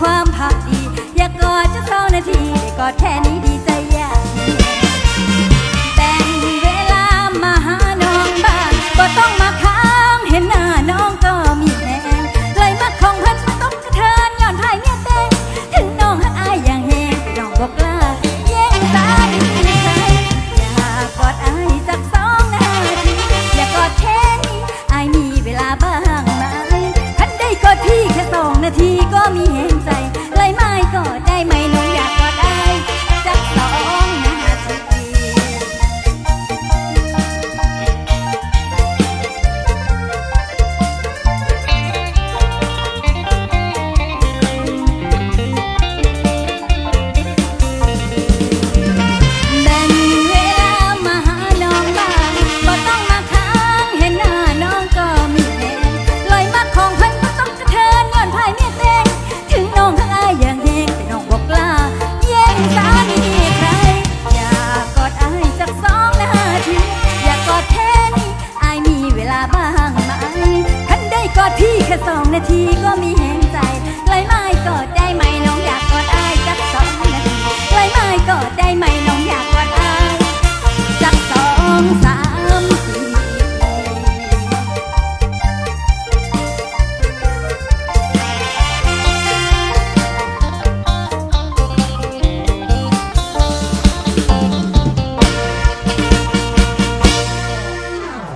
ความพักดี อยากกอดจะสองนาทีได้กอดแค่นี้ดีใจอยากแบ่งเวลามาหาน้องบ้างก็ต้องมาค้างเห็นหน้าน้องก็มีแหงเลยมาของเพิ่นมาตบกระเทินย้อนไทยเมียเต้งถึงน้องหักอายอย่างแหงน้องบอกกล้าแย่งตาดีใครอยากกอดอายสักสองนาทีอยากกอดแค่นี้อายมีเวลาบ้างไหมคันได้กอดพี่แค่สองนาทีก็มีแหง องนาทีก็มีแหงใจไล่ไม้กอด